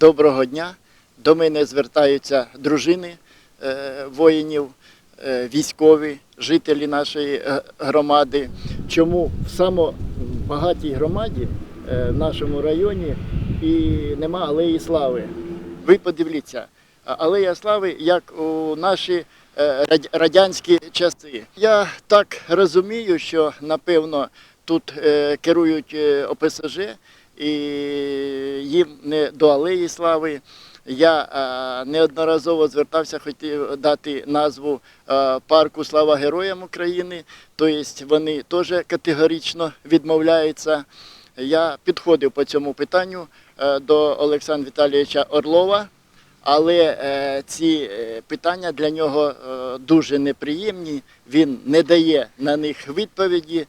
доброго дня. До мене звертаються дружини е, воїнів, е, військові, жителі нашої е, громади. Чому в самобагатій громаді в нашому районі і нема алеї слави? Ви подивіться, алея слави, як у наші радянські часи. Я так розумію, що напевно тут е, керують е, ОПСЖ і їм не до алеї слави. Я е, неодноразово звертався, хотів дати назву парку Слава Героям України. Тобто вони теж категорично відмовляються. Я підходив по цьому питанню до Олександра Віталійовича Орлова, але ці питання для нього дуже неприємні. Він не дає на них відповіді.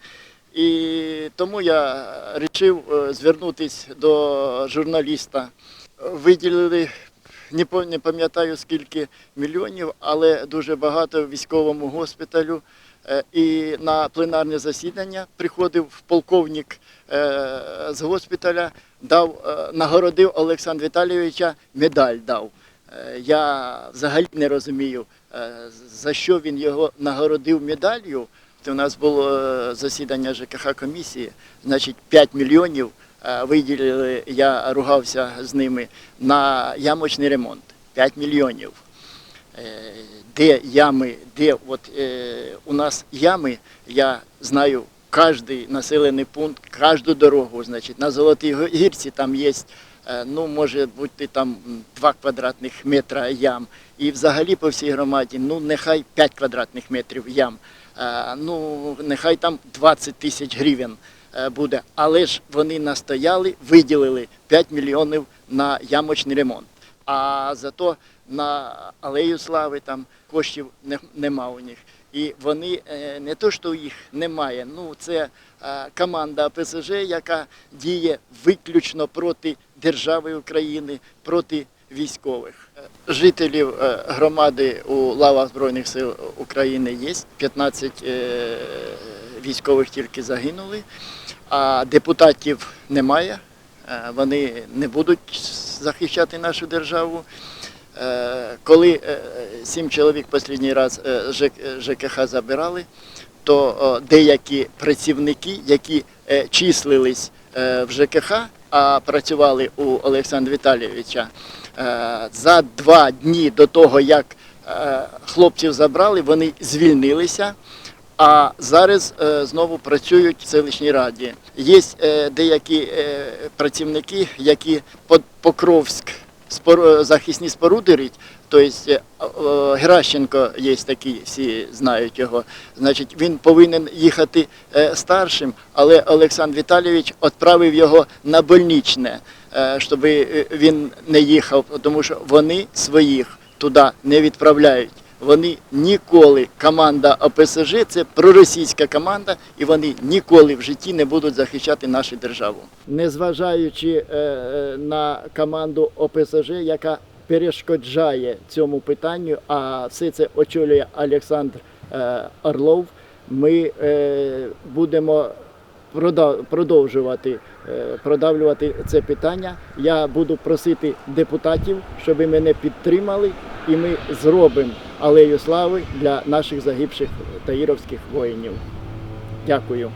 І тому я вирішив звернутися до журналіста. Виділили не пам'ятаю скільки мільйонів, але дуже багато військовому госпіталю. Е, І на пленарне засідання приходив полковник е, з госпіталя, дав, е, нагородив Олександра Віталійовича, медаль дав. Е, Я взагалі не розумію, е, за що він його нагородив медаллю. У нас було е, засідання ЖКХ комісії, значить 5 мільйонів е, виділили, я ругався з ними на ямочний ремонт. 5 мільйонів. Е, Де ями, де от, е, у нас ями, я знаю кожний населений пункт, кожну дорогу. Значить, на Золотій гірці там є, ну, може бути там 2 квадратних метра ям. І взагалі по всій громаді, ну нехай 5 квадратних метрів ям. Е, Ну, нехай там 20 тисяч гривень е, буде. Але ж вони настояли, виділили 5 мільйонів на ямочний ремонт. А зато на алею слави там коштів не, нема у них. І вони е, не то, що їх немає. Ну це команда ПСЖ, яка діє виключно проти держави України, проти військових. Е, Жителів е, громади у лавах Збройних сил України є 15 е, військових тільки загинули, а депутатів немає. Вони не будуть захищати нашу державу. Коли сім чоловік останній раз ЖКХ забирали, то деякі працівники, які числились в ЖКХ, а працювали у Олександра Віталійовича, за два дні до того, як е, хлопців забрали, вони звільнилися. А зараз е, знову працюють в селищній раді. Є е, деякі е, працівники, які Покровськ захисні споруди рить. Тобто е, е, Геращенко є такий, всі знають його. Значить, він повинен їхати е, старшим, але Олександр Віталійович відправив його на больничне, е, щоб він не їхав, тому що вони своїх туди не відправляють. Вони ніколи, команда ОПСЖ це проросійська команда, і вони ніколи в житті не будуть захищати нашу державу. Незважаючи е, на команду ОПСЖ, яка перешкоджає цьому питанню, а все це очолює Олександр е, Орлов, ми е, будемо продовжувати е, продавлювати це питання. Я буду просити депутатів, щоб мене підтримали, і ми зробимо алею слави для наших загибших таїровських воїнів. Дякую.